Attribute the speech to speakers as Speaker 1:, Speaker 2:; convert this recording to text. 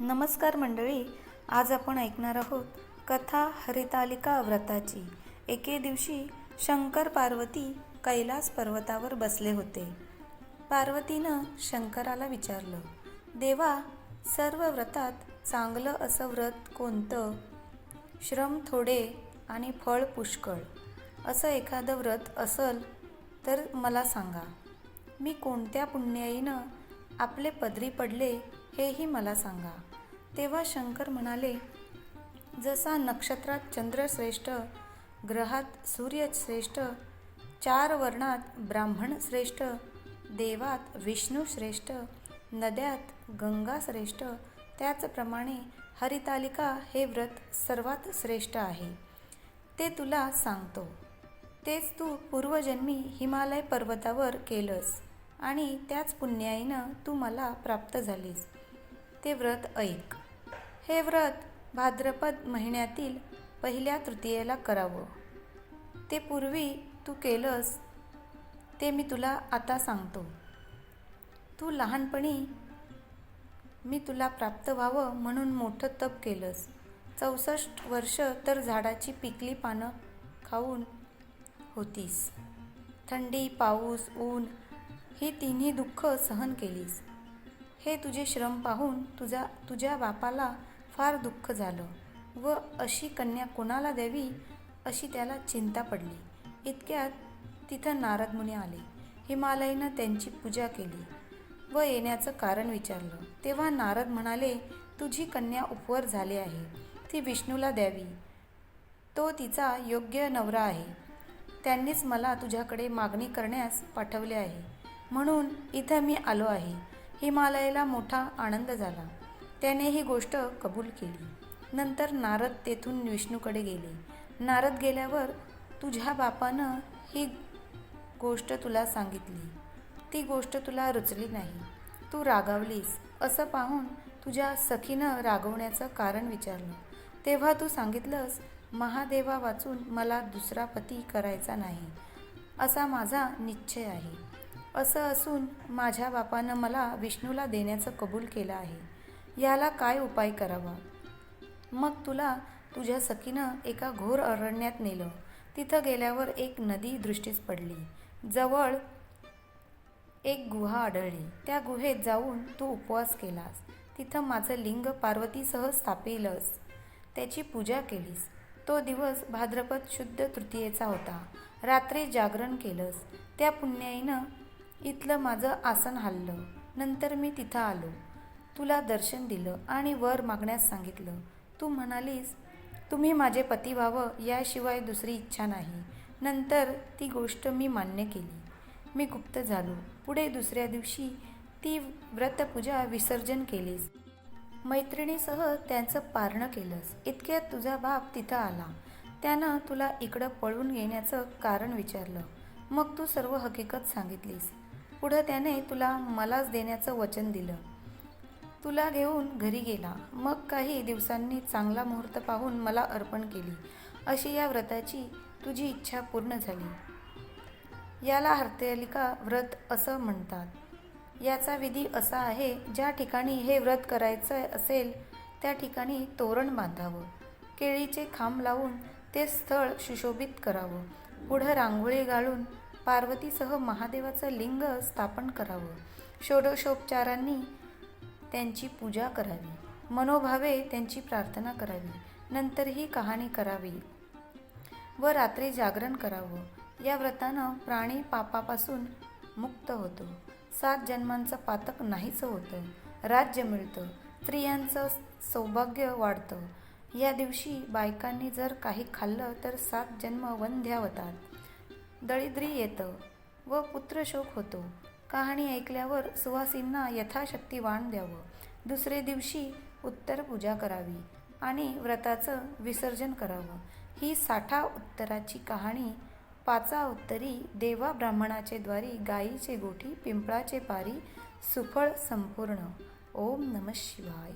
Speaker 1: नमस्कार मंडळी आज आपण ऐकणार आहोत कथा हरितालिका व्रताची. एके दिवशी शंकर पार्वती कैलास पर्वतावर बसले होते. पार्वतीनं शंकराला विचारलं देवा सर्व व्रतात चांगलं असं व्रत कोणतं? श्रम थोडे आणि फळ पुष्कळ. असं एखादं व्रत असल तर मला सांगा. मी कोणत्या पुण्याईनं आपले पदरी पडले हेही मला सांगा. तेव्हा शंकर म्हणाले जसा नक्षत्रात चंद्र श्रेष्ठ ग्रहात सूर्य श्रेष्ठ चार वर्णात ब्राह्मण श्रेष्ठ देवात विष्णू श्रेष्ठ नद्यात गंगा श्रेष्ठ त्याचप्रमाणे हरितालिका हे व्रत सर्वात श्रेष्ठ आहे. ते तुला सांगतो. तेच तू पूर्वजन्मी हिमालय पर्वतावर केलंस आणि त्याच पुण्याईनं तू मला प्राप्त झालीस. ते व्रत ऐक. हे व्रत भाद्रपद महिन्यातील पहिल्या तृतीयेला करावं. ते पूर्वी तू केलंस ते मी तुला आता सांगतो. तू लहानपणी मी तुला प्राप्त व्हावं म्हणून मोठं तप केलंस. चौसष्ट वर्ष तर झाडाची पिकली पानं खाऊन होतीस. थंडी पाऊस ऊन ही तिन्ही दुःख सहन केलीस. हे तुझे श्रम पाहून तुझा तुझ्या बापाला फार दुःख झालं व अशी कन्या कोणाला द्यावी अशी त्याला चिंता पडली. इतक्यात तिथं नारद मुनी आले. हिमालयनं त्यांची पूजा केली व येण्याचं कारण विचारलं. तेव्हा नारद म्हणाले तुझी कन्या उपवर झाली आहे. ती विष्णूला द्यावी. तो तिचा योग्य नवरा आहे. त्यांनीच मला तुझ्याकडे मागणी करण्यास पाठवले आहे. म्हणून इथं मी आलो आहे. हिमालयाला मोठा आनंद झाला. त्याने ही गोष्ट कबूल केली. नंतर नारद तेथून विष्णूकडे गेले. नारद गेल्यावर तुझ्या बापानं ही गोष्ट तुला सांगितली. ती गोष्ट तुला रुचली नाही. तू रागावलीस. असं पाहून तुझ्या सखीनं रागवण्याचं कारण विचारलं. तेव्हा तू सांगितलंस महादेवा वाचून मला दुसरा पती करायचा नाही. असा माझा निश्चय आहे. असं असून माझ्या बापानं मला विष्णूला देण्याचं कबूल केलं आहे. याला काय उपाय करावा? मग तुला तुझ्या सखीनं एका घोर अरण्यात नेलं. तिथं गेल्यावर एक नदी दृष्टीस पडली. जवळ एक गुहा आढळली. त्या गुहेत जाऊन तू उपवास केलास. तिथं माझं लिंग पार्वतीसह स्थापिलंस. त्याची पूजा केलीस. तो दिवस भाद्रपद शुद्ध तृतीयेचा होता. रात्री जागरण केलंस. त्या पुण्याईनं इथलं माझं आसन हललं नंतर मी तिथं आलो. तुला दर्शन दिलं आणि वर मागण्यास सांगितलं. तू म्हणालीस तुम्ही माझे पती व्हावं याशिवाय दुसरी इच्छा नाही. नंतर ती गोष्ट मी मान्य केली. मी गुप्त झालो. पुढे दुसऱ्या दिवशी ती व्रतपूजा विसर्जन केलीस. मैत्रिणीसह त्यांचं पारणं केलंस. इतक्यात तुझा बाप तिथं आला. त्यानं तुला इकडं पळून येण्याचं कारण विचारलं. मग तू सर्व हकीकत सांगितलीस. पुढं त्याने तुला मलाच देण्याचं वचन दिलं. तुला घेऊन घरी गेला. मग काही दिवसांनी चांगला मुहूर्त पाहून मला अर्पण केली. अशी या व्रताची तुझी इच्छा पूर्ण झाली. याला हरतालिका व्रत असं म्हणतात. याचा विधी असा आहे ज्या ठिकाणी हे व्रत करायचं असेल त्या ठिकाणी तोरण बांधावं. केळीचे खांब लावून ते स्थळ सुशोभित करावं. पुढं रांगोळी गाळून पार्वतीसह महादेवाचं लिंग स्थापन करावं. षोडशोपचारांनी त्यांची पूजा करावी. मनोभावे त्यांची प्रार्थना करावी. नंतर ही कहाणी करावी व रात्री जागरण करावं. या व्रतानं प्राणी पापापासून मुक्त होतो. सात जन्मांचं पातक नाहीचं होतं. राज्य मिळतं. स्त्रियांचं सौभाग्य वाढतं. या दिवशी बायकांनी जर काही खाल्लं तर सात जन्म वंध्या होतात दळिद्री येतं व पुत्रशोक होतो. कहाणी ऐकल्यावर सुवासींना यथाशक्ती वाण द्यावं. दुसरे दिवशी उत्तर पूजा करावी आणि व्रताचं विसर्जन करावं. ही साठा उत्तराची कहाणी पाचा उत्तरी देवा ब्राह्मणाचे द्वारी गायीचे गोठी पिंपळाचे पारी सुफळ संपूर्ण. ओम नम शिवाय.